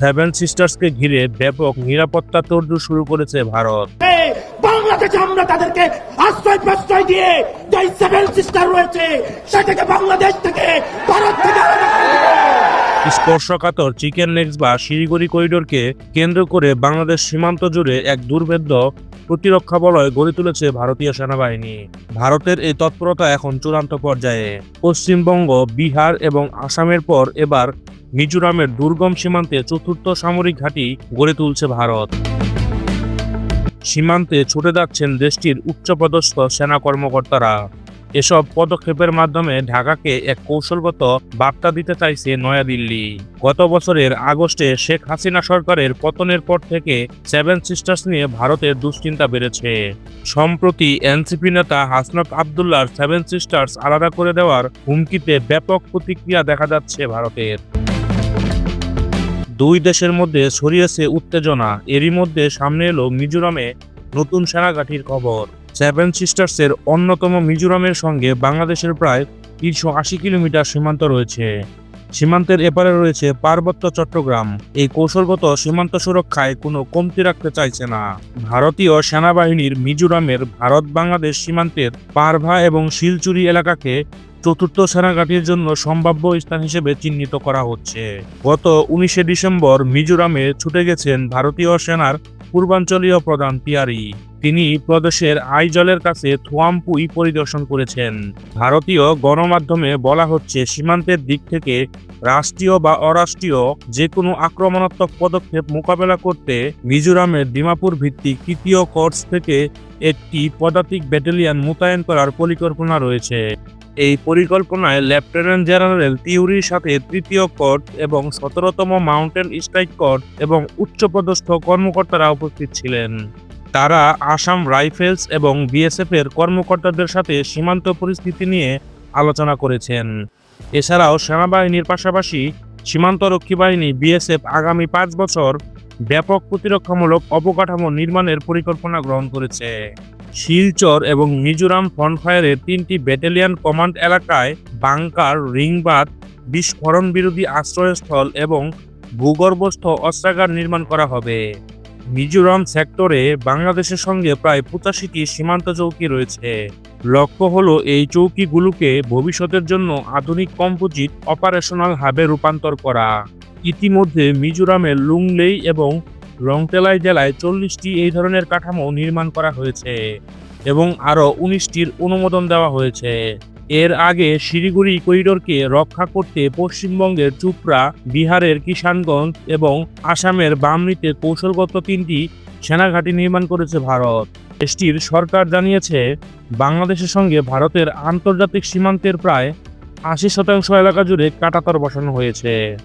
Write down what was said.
Seven সিস্টার্সকে ঘিরে ব্যাপক নিরাপত্তা তর্জু শুরু করেছে ভারত বাংলাদেশে আমরা তাদেরকে আশ্রয় প্রশ্রয় দিয়ে যে সেভেন সিস্টার রয়েছে, সেটাকে বাংলাদেশ থেকে ভারত থেকে। স্পর্শকাতর চিকেন লেগস বা শিলিগুড়ি করিডোরকে কেন্দ্র করে বাংলাদেশ সীমান্ত জুড়ে এক দুর্ভেদ্য প্রতিরক্ষা বলয় গড়ে তুলেছে ভারতীয় সেনাবাহিনী। ভারতের এই তৎপরতা এখন চূড়ান্ত পর্যায়ে। পশ্চিমবঙ্গ, বিহার এবং আসামের পর এবার মিজোরামের দুর্গম সীমান্তে চতুর্থ সামরিক ঘাঁটি গড়ে তুলছে ভারত। সীমান্তে ছুটে যাচ্ছেন দেশটির উচ্চপদস্থ সেনা কর্মকর্তারা। এসব পদক্ষেপের মাধ্যমে ঢাকাকে এক কৌশলগত বার্তা দিতে চাইছে নয়াদিল্লি। গত বছরের আগস্টে শেখ হাসিনা সরকারের পতনের পর থেকে সেভেন সিস্টার্স নিয়ে ভারতের দুশ্চিন্তা বেড়েছে। সম্প্রতি এনসিপি নেতা হাসনাত আবদুল্লার সেভেন সিস্টার্স আলাদা করে দেওয়ার হুমকিতে ব্যাপক প্রতিক্রিয়া দেখা যাচ্ছে ভারতের। দুই দেশের মধ্যে ছড়িয়েছে উত্তেজনা। এরই মধ্যে সামনে এলো মিজোরামে নতুন সেনাঘাটির খবর। সেভেন সিস্টার্সের অন্যতম মিজোরামের সঙ্গে বাংলাদেশের প্রায় তিনশো আশি কিলোমিটার সীমান্ত রয়েছে। সীমান্তের এপারে রয়েছে পার্বত্য চট্টগ্রাম। এই কৌশলগত সীমান্ত সুরক্ষায় কোনো কমতি রাখতে চাইছে না। ভারতীয় সেনাবাহিনীর মিজোরামের ভারত বাংলাদেশ সীমান্তের পারভা এবং শিলচুরি এলাকাকে চতুর্থ সেনাঘাটির জন্য সম্ভাব্য স্থান হিসেবে চিহ্নিত করা হচ্ছে। গত উনিশে ডিসেম্বর মিজোরামে ছুটে গেছেন ভারতীয় সেনার পূর্বাঞ্চলীয় প্রধান পিয়ারি। তিনি প্রদেশের আইজলের কাছে থুয়ামপুই পরিদর্শন করেছেন। ভারতীয় গণমাধ্যমে বলা হচ্ছে, সীমান্তের দিক থেকে রাষ্ট্রীয় বা অরাষ্ট্রীয় যে কোনো আক্রমণাত্মক পদক্ষেপ মোকাবেলা করতে মিজোরামের ডিমাপুর ভিত্তিক তৃতীয় কোর্স থেকে একটি পদাতিক ব্যাটালিয়ন মোতায়েন করার পরিকল্পনা রয়েছে। এই পরিকল্পনায় লেফটেন্যান্ট জেনারেল তিউরির সাথে তৃতীয় কোর্ট এবং সতেরোতম মাউন্টেন স্ট্রাইক কোর্ট এবং উচ্চপদস্থ কর্মকর্তারা উপস্থিত ছিলেন। তারা আসাম রাইফেলস এবং বিএসএফ এর কর্মকর্তাদের সাথে সীমান্ত পরিস্থিতি নিয়ে আলোচনা করেছেন। এছাড়াও সেনাবাহিনীর পাশাপাশি সীমান্তরক্ষী বাহিনী বিএসএফ আগামী পাঁচ বছর ব্যাপক প্রতিরক্ষামূলক অবকাঠামো নির্মাণের পরিকল্পনা গ্রহণ করেছে। শিলচর এবং মিজোরাম ফ্রন্টফায়ারের তিনটি ব্যাটালিয়ন কমান্ড এলাকায় বাংকার, রিংবাদ, বিস্ফোরণ বিরোধী আশ্রয়স্থল এবং ভূগর্ভস্থ অস্ত্রাগার নির্মাণ করা হবে। মিজোরাম সেক্টরে বাংলাদেশের সঙ্গে প্রায় পঁচাশিটি সীমান্ত চৌকি রয়েছে। লক্ষ্য হলো এই চৌকিগুলোকে ভবিষ্যতের জন্য আধুনিক কম্পোজিট অপারেশনাল হাবে রূপান্তর করা। ইতিমধ্যে মিজোরামের লুংলেই এবং রংটেলাই জেলায় চল্লিশটি এই ধরনের কাঠামো নির্মাণ করা হয়েছে এবং আরও উনিশটির অনুমোদন দেওয়া হয়েছে। এর আগে শিলিগুড়ি করিডোরকে রক্ষা করতে পশ্চিমবঙ্গের চুপড়া, বিহারের কিষানগঞ্জ এবং আসামের বামনিতে কৌশলগত তিনটি সেনাঘাঁটি নির্মাণ করেছে ভারত। দেশটির সরকার জানিয়েছে, বাংলাদেশের সঙ্গে ভারতের আন্তর্জাতিক সীমান্তের প্রায় আশি শতাংশ এলাকা জুড়ে কাটাতর বসানো হয়েছে।